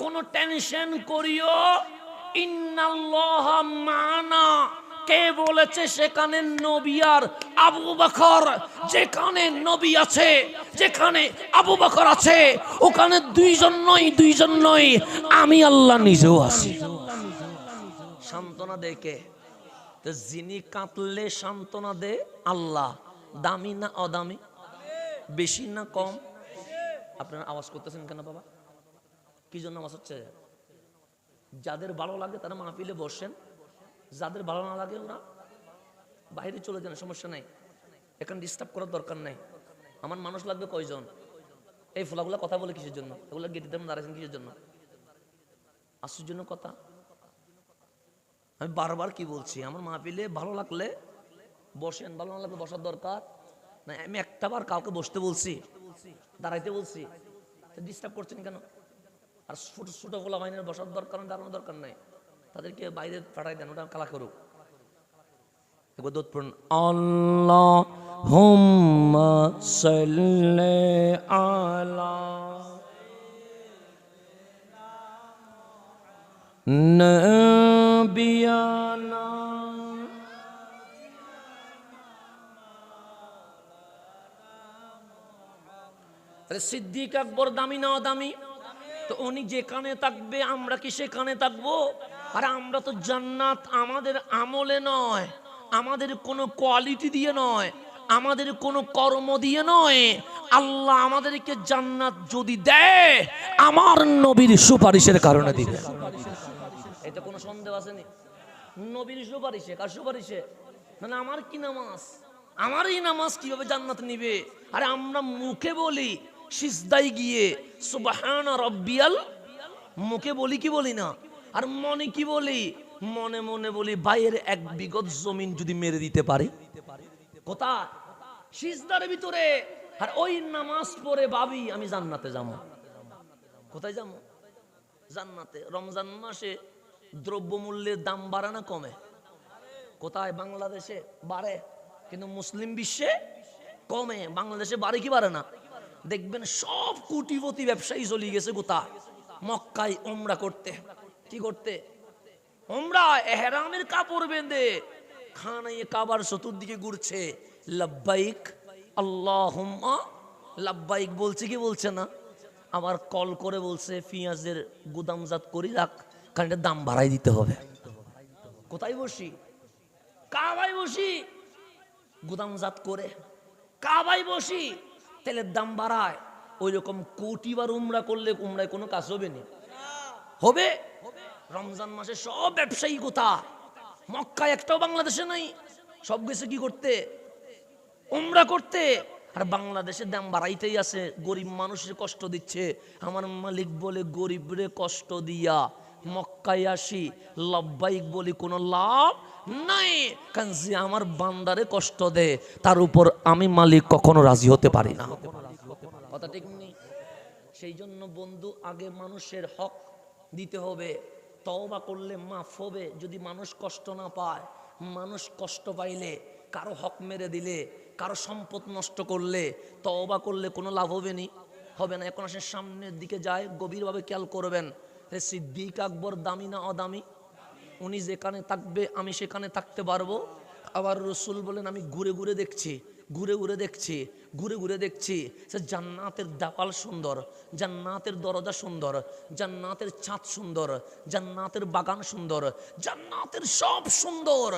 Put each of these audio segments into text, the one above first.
কোন টেনশন করিও। মানা। কে বলেছে সেখানে নবী আর আবু বকর? যেখানে নবী আছে, যেখানে আবু বকর আছে, ওখানে দুইজন নয় দুইজন নয়। আমি আল্লাহ নিজেও আছি। সান্ত্বনা দেখে তো যিনি কাঁদলে সান্ত্বনা দে আল্লাহ। দামি না অদামি? বেশি না কম? আপনারা আওয়াজ করতেছেন কেন বাবা? কি জন্য আওয়াজ হচ্ছে? যাদের ভালো লাগে তারা মাহফিলে বসেন। যাদের ভালো না লাগে ওরা বাইরে চলে যান, সমস্যা নাই। এখানে ডিস্টার্ব করার দরকার নাই। আমার মানুষ লাগবে কয়জন? এই ফোলাগুলা কথা বলে কিসের জন্য? এগুলো গেটে তেমন দাঁড়াইছেন কিসের জন্য? আসুর জন্য কথা। আমি বারবার কি বলছি, আমার মাহফিলে ভালো লাগলে বসেন, ভালো না লাগলে বসার দরকার। না, আমি একটা বার কাউকে বসতে বলছি। দাঁড়াইতে বলছি। ডিস্টার্ব করছেন কেন? আর ছোট ছোট গোলা বাহিনীর বসার দরকার দাঁড়ানোর দরকার নাই। তাদেরকে বাইরে পাঠাই দেন, ওটা কালা করুক। আল্লাহ হুম্মা সিদ্দিক আকবর দামি না দামি? তো উনি যেখানে থাকবে, আমরা কি সেখানে থাকব? আর আমরা তো জান্নাত আমাদের আমলে নয়, আমাদের কোনো কোয়ালিটি দিয়ে নয়, আমাদের কোনো কর্ম দিয়ে নয়। আল্লাহ আমাদেরকে জান্নাত যদি দেয়, আমার নবীর সুপারিশের কারণে দিবে। এটা কোনো সন্দেহ আসেনি? নবীর সুপারিশে, কার সুপারিশে? মানে আমার কি নামাজ? আমার এই নামাজ কীভাবে জান্নাত নিবে? আরে আমরা মুখে বলি সিজদাই গিয়ে, সুবহান রব্বিয়াল, মুখে বলি কি বলি না? আর মনে কি বলি? মনে মনে বলি বাইয়ের এক বিগত জমিন যদি মেরে দিতে পারে। কোথায়? সিজদার ভিতরে। আর ওই নামাজ পড়ে ভাবি, আমি জান্নাতে যাব। কোথায় যাব? জান্নাতে। রমজান মাসে দ্রব্যমূল্যের দাম বাড়ে না কমে? কোথায়? বাংলাদেশে বাড়ে, কিন্তু মুসলিম বিশ্বে কমে। বাংলাদেশে বাড়ে কি বাড়ে না? দেখবেন সব কোটিপতি ব্যবসায়ী চলে গেছে কোথায় মক্কায় ওমরা করতে। কি করতে? ওমরা এহরামের কাপড় বেঁধে খানাইয়ে কাবার চতুর্দিকে ঘুরছে। লাব্বাইক, আল্লাহুম্মা। লাব্বাইক বলছে কি বলছে না? আবার কল করে বলছে, পেঁয়াজের গুদামজাত করি রাখ, কারণ এটার দাম বাড়াই দিতে হবে। কোথায় বসি? কাবাই বসি। গুদামজাত করে। কাবাই বসি। তেলের দাম বাড়ায় ওই রকম কোটি বার উমরা করলে উমরায় কোনো কাজ হবে না। হবে? রমজান মাসে সব ব্যবসায়ী কোথা মক্কায় একটাও বাংলাদেশে নাই। সব গেছে কি করতে? উমরা করতে। আর বাংলাদেশের দাম বাড়াইতেই আছে গরিব মানুষের কষ্ট দিচ্ছে। আমার মালিক বলে গরিবরে কষ্ট দিয়া মক্কায় আসি লব্বাইক বলি, কোনো লাভ নাই। কারণ যে আমার বান্দারে কষ্ট দে, তার উপর আমি মালিক কখনো রাজি হতে পারি না। কথা ঠিক নেই? সেই জন্য বন্ধু, আগে মানুষের হক দিতে হবে। তওবা করলে মাফ হবে। যদি মানুষ কষ্ট না পায়, মানুষ কষ্ট পাইলে, কারও হক মেরে দিলে, কারও সম্পদ নষ্ট করলে, তওবা করলে কোনো লাভ হবে নি? হবে না। এখন আসেন সামনের দিকে যায়, গভীরভাবে খেয়াল করবেন। এ সিদ্দিক আকবর, দামি না অদামি? উনি যেখানে থাকবে, আমি সেখানে থাকতে পারব? আবার রসুল বলেন, আমি ঘুরে ঘুরে দেখছি। ঘুরে ঘুরে দেখছি, ঘুরে ঘুরে দেখছি সে জান্নাতের দেওয়াল সুন্দর, জান্নাতের দরজা সুন্দর, জান্নাতের ছাদ সুন্দর, জান্নাতের বাগান সুন্দর, জান্নাতের সব সুন্দর।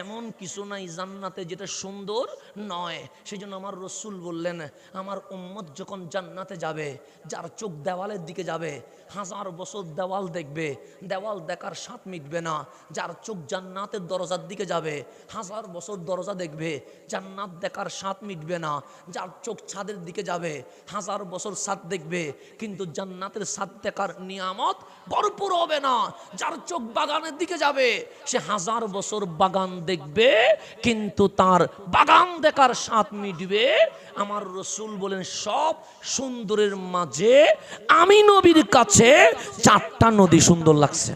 এমন কিছু নাই জান্নাতে যেটা সুন্দর নয়। সেই জন্য আমার রসুল বললেন, আমার উম্মত যখন জান্নাতে যাবে, যার চোখ দেওয়ালের দিকে যাবে, হাজার বছর দেওয়াল দেখবে, দেওয়াল দেখার স্বাদ মিটবে না। যার চোখ জান্নাতের দরজার দিকে যাবে, হাজার বছর দরজা দেখবে, জান্নাত দেখার স্বাদ মিটবে না, যার চোখ ছাদের দিকে যাবে, হাজার বছর ছাদ দেখবে, কিন্তু জান্নাতের ছাদ দেখার নিয়ামত ভরপুর হবে না। যার চোখ বাগানের দিকে যাবে, সে হাজার বছর বাগান দেখবে, কিন্তু তার বাগান দেখার স্বাদ মিটবে। আমার রসুল বলেন, সব সুন্দরের মাঝে আমি নবীর কাছে চারটা নদী সুন্দর লাগছে।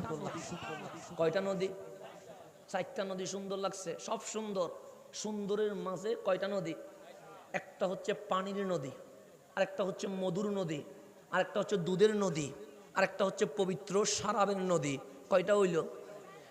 কয়টা নদী? চারটা নদী সুন্দর লাগছে, সব সুন্দর। সুন্দরের মাঝে কয়টা নদী? একটা হচ্ছে পানির নদী আর একটা হচ্ছে মধুর নদী, আরেকটা হচ্ছে দুধের নদী, আরেকটা হচ্ছে পবিত্র সারাবের নদী। কয়টা হইল?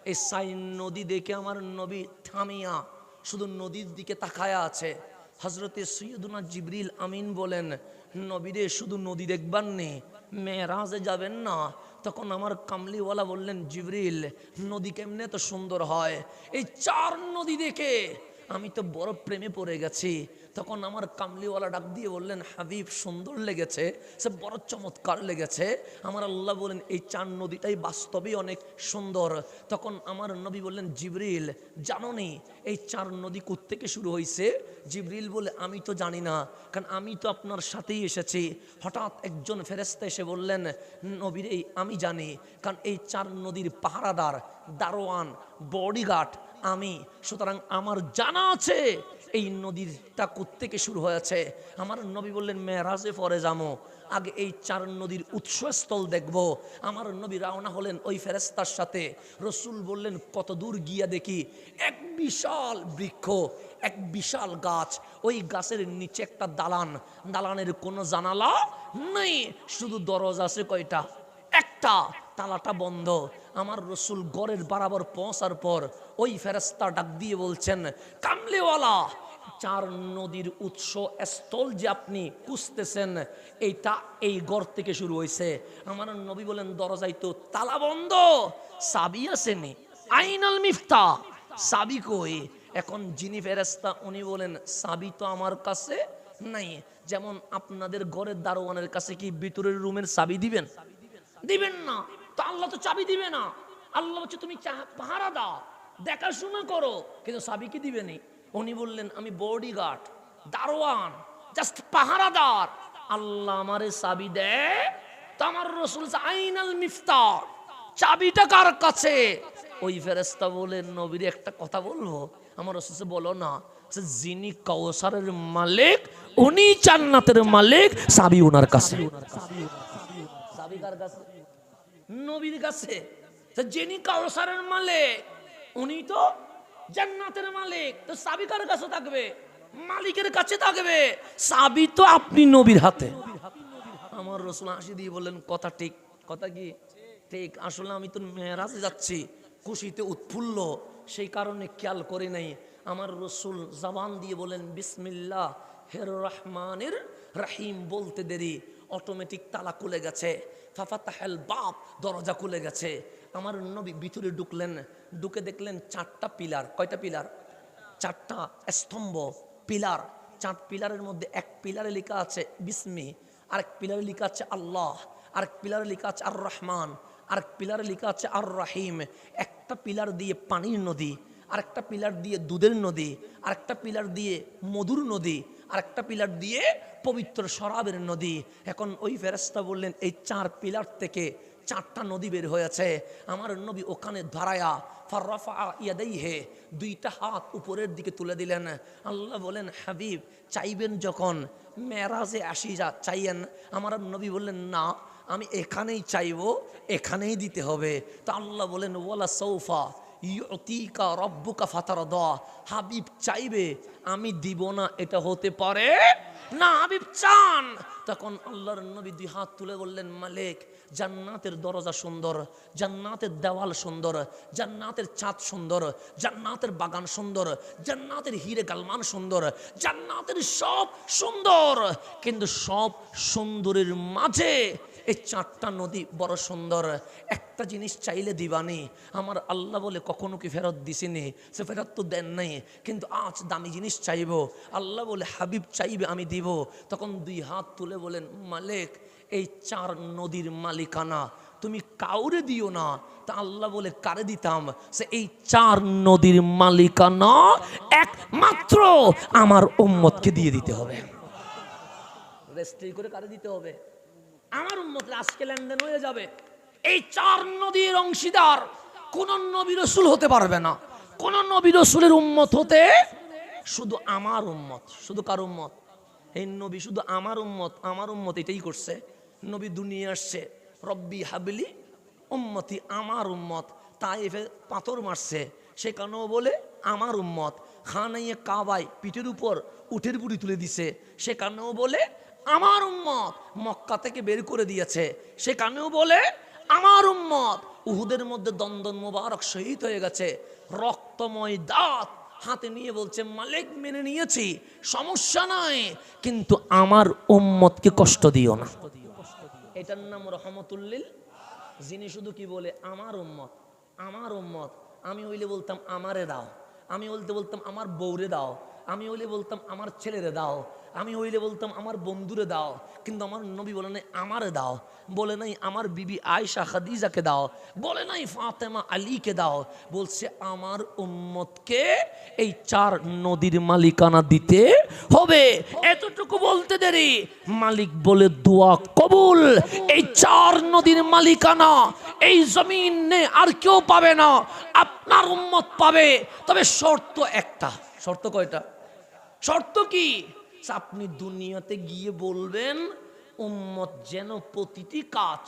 এই সাইন নদী দেখে আমার নবী থামিয়া শুধু নদীর দিকে তাকায়া আছে। হজরতে সৈয়দুনা জিবরিল আমিন বলেন, নবীরে শুধু নদী দেখবার নেই মেয়েরাজে যাবেন না। তখন আমার কামলিওয়ালা বললেন, জিবরিল, নদী কেমনে তো সুন্দর হয়? এই চার নদী দেখে আমি তো বড় প্রেমে পড়ে গেছি। তখন আমার কামলিওয়ালা ডাক দিয়ে বললেন, হাবিব, সুন্দর লেগেছে, সে বড় চমৎকার লেগেছে। আমার আল্লাহ বলেন, এই চার নদীটাই বাস্তবেই অনেক সুন্দর। তখন আমার নবী বললেন, জিবরিল জানো নি এই চার নদী থেকে শুরু হয়েছে জিবরিল বলে, আমি তো জানি না, কারণ আমি তো আপনার সাথেই এসেছি। হঠাৎ একজন ফেরেস্তা এসে বললেন, নবীর আমি জানি, কারণ এই চার নদীর পাহারাদার, দারোয়ান, বডিগার্ড আমি, সুতরাং আমার জানা আছে, এই নদীরটা থেকে শুরু হয়েছে? আমার নবী বললেন মেয়েরাজে পরে যাব আগে এই চার নদীর উৎসস্থল দেখব। আমার নবী রাওনা হলেন ওই ফেরেস্তার সাথে। রসুল বললেন, কত দূর গিয়া দেখি, এক বিশাল বৃক্ষ, এক বিশাল গাছ। ওই গাছের নিচে একটা দালান। দালানের কোনো জানালা নেই, শুধু দরজা আছে কয়টা? একটা, তালাটা বন্ধ। আমার রসুল গড়ের বরাবর পৌঁছার পর ওই ফেরেস্তা ডাক দিয়ে বলছেন, কামলেওয়ালা, চার নদীর উৎস স্থল যে আপনি খুঁজতেছেন, এইটা এই গড় থেকে শুরু হয়েছে। আমার নবী বলেন দরজাই তো তালা বন্ধ, সাবি আসেনি। আইনাল মিফতা, সাবি কই? এখন যিনি ফেরেস্তা উনি বলেন, সাবি তো আমার কাছে নাই। যেমন আপনাদের ঘরের দারোয়ানের কাছে কি ভিতরের রুমের সাবি দিবেন? দিবেন না। তো আল্লাহ তো চাবি দিবে না। আল্লাহ হচ্ছে তুমি পাহারা দাও, দেখাশোনা করো। কিন্তু চাবি কি দিবেনি? উনি বললেন, আমি বডি গার্ড দারোয়ান জাস্ট পাহারাদার। আল্লাহ আমারে চাবি দেয়। তো আমার রসুল আইনাল মিফতার, চাবিটা কার কাছে? ওই ফেরেস্তা বলেন নবীর একটা কথা বলব? আমার রসুল বলো না। যিনি কৌসারের মালিক, উনি জান্নাতের মালিক, চাবি ওনার কাছে। কাছে। নবীর কাছে। যিনি কাউসারের মালিক, উনি তো জান্নাতের মালিক। তো চাবি কার কাছে থাকবে, মালিকের কাছে থাকবে। চাবি তো আপনি নবীর হাতে। আমার রসুল হাসি দিয়ে বললেন, কথা ঠিক, কথা কি? ঠিক, আসলে আমি তো মেয়েরাজে যাচ্ছি, খুশিতে উৎফুল্ল। সেই কারণে খেয়াল করি নাই। আমার রসুল জবান দিয়ে বলেন বিসমিল্লাহ, হের রহমানের রাহিম বলতে দেরি। অটোমেটিক তালা খুলে গেছে। ফাফাতাহেল বাপ দরজা খুলে গেছে। আমার নবী ভিতরে ঢুকলেন, ঢুকে দেখলেন চারটা পিলার। কয়টা পিলার? চারটা স্তম্ভ, পিলার। চার পিলারের মধ্যে এক পিলারে লেখা আছে, বিস্মি। আরেক পিলারে লেখা আছে, আল্লাহ। আরেক পিলারে লেখা আছে আর রহমান আরেক পিলারে লেখা আছে আর রাহিম একটা পিলার দিয়ে পানির নদী, আরেকটা পিলার দিয়ে দুধের নদী, আরেকটা পিলার দিয়ে মধুর নদী আরেকটা পিলার দিয়ে পবিত্র শরাবের নদী। এখন ওই ফেরেস্তা বললেন, এই চার পিলার থেকে চারটা নদী বের হয়েছে। আমার নবী ওখানে ধরায়া ফাররাফা ইয়াদাইহে, দুইটা হাত উপরের দিকে তুলে দিলেন। আল্লাহ বলেন, হাবিব, চাইবেন যখন মেরাজে আসি যা, চাইয়েন? আমার নবী বললেন, না, আমি এখানেই চাইব, এখানেই দিতে হবে। তা আল্লাহ বলেন, ওয়ালা সৌফা ইয়তিকা রব্বুকা ফাতার দ হাবিব চাইবে, আমি দিব না, এটা হতে পারে না, হাবিব চান। তখন আল্লাহর নবী দুই হাত তুলে বললেন, মালিক, জান্নাতের দরজা সুন্দর, জান্নাতের দেওয়াল সুন্দর, জান্নাতের ছাদ সুন্দর, জান্নাতের বাগান সুন্দর, জান্নাতের হিরে গালমান সুন্দর, জান্নাতের সব সুন্দর। কিন্তু সব সুন্দরের মাঝে এই চারটা নদী বড় সুন্দর। একটা জিনিস চাইলে দিবানি। আমার আল্লাহ বলে কখনো কি ফেরত দিছিনি সে ফেরত তো দেন নাই। কিন্তু আজ দামি জিনিস চাইব। আল্লাহ বলে, হাবিব চাইবে, আমি দিব। তখন দুই হাত তুলে বলেন, মালিক, এই চার নদীর মালিকানা তুমি কাউরে দিও না। তা আল্লাহ বলে, কারে দিতাম? সে, এই চার নদীর মালিকানা একমাত্র আমার উম্মতকে দিয়ে দিতে হবে। রেজিস্ট্রি করে কারে দিতে হবে? আমার উন্মতের আজকে লেনদেন হয়ে যাবে। এই চার নদীর অংশীদার কোন নবী রসুল হতে পারবে না। কোন নবী রসুলের উম্মত হতে শুধু আমার উম্মত। শুধু কার উম্মত? এই নবী শুধু আমার উম্মত আমার উম্মত এটাই করছে। নবী দুনিয়া আসছে, রব্বি হাবলি উম্মতি আমার উম্মত। তাইফে পাথর মারছে, সে সেখানেও বলে? আমার উম্মত। খানাইয়ে কাবাই পিঠের উপর উঠের বুড়ি তুলে দিছে, সে সেখানেও বলে? আমার উম্মত মক্কা থেকে বের করে দিয়েছে। সে কানেও বলে, আমার উম্মত উহুদের মধ্যে দন্দন মোবারক শহীদ হয়ে গেছে। রক্তময় দাঁত হাতে নিয়ে বলছে, মালিক মেনে নিয়েছি, সমস্যা নাই, কিন্তু আমার উম্মতকে কষ্ট দিও না। এটার নাম রহমতুল্লিল। যিনি শুধু কি বলে, আমার উম্মত আমার উম্মত, আমি হইলে বলতাম আমারে দাও। আমি বলতে বলতাম, আমার বউরে দাও। আমি হইলে বলতাম, আমার ছেলেরে দাও। আমি হইলে বলতাম, আমার বন্ধুরে দাও। কিন্তু আমার নবী বলে নাই, আমারে দাও। বলে নাই, আমার বিবি আয়সা খাদিজাকে দাও। বলে নাই, ফাতেমা আলীকে দাও। বলছে, আমার উম্মতকে এই চার নদীর মালিকানা দিতে হবে। এতটুকু বলতে দেরি। মালিক বলে, দোয়া কবুল। এই চার নদীর মালিকানা এই জমিনে আর কেউ পাবে না, আপনার উম্মত পাবে। তবে শর্ত একটা। শর্ত কয়টা? শর্ত কি? আপনি দুনিয়াতে গিয়ে বলবেন, উম্মত যেন প্রতিটি কাজ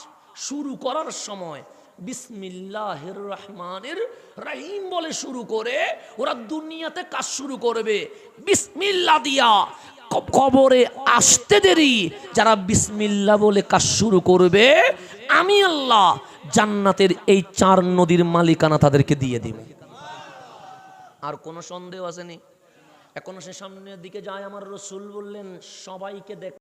শুরু করার সময় বিসমিল্লাহির রহমানের রহিম বলে শুরু করে, ওরা দুনিয়াতে কাজ শুরু করবে। বিসমিল্লা দিয়া কবরে আসতে দেরি, যারা বিসমিল্লা বলে কাজ শুরু করবে, আমি আল্লাহ জান্নাতের এই চার নদীর মালিকানা তাদেরকে দিয়ে দিব। আর কোনো সন্দেহ আসেনি? এখন সে সামনের দিকে যায়, আমার রসুল বললেন, সবাইকে দেখ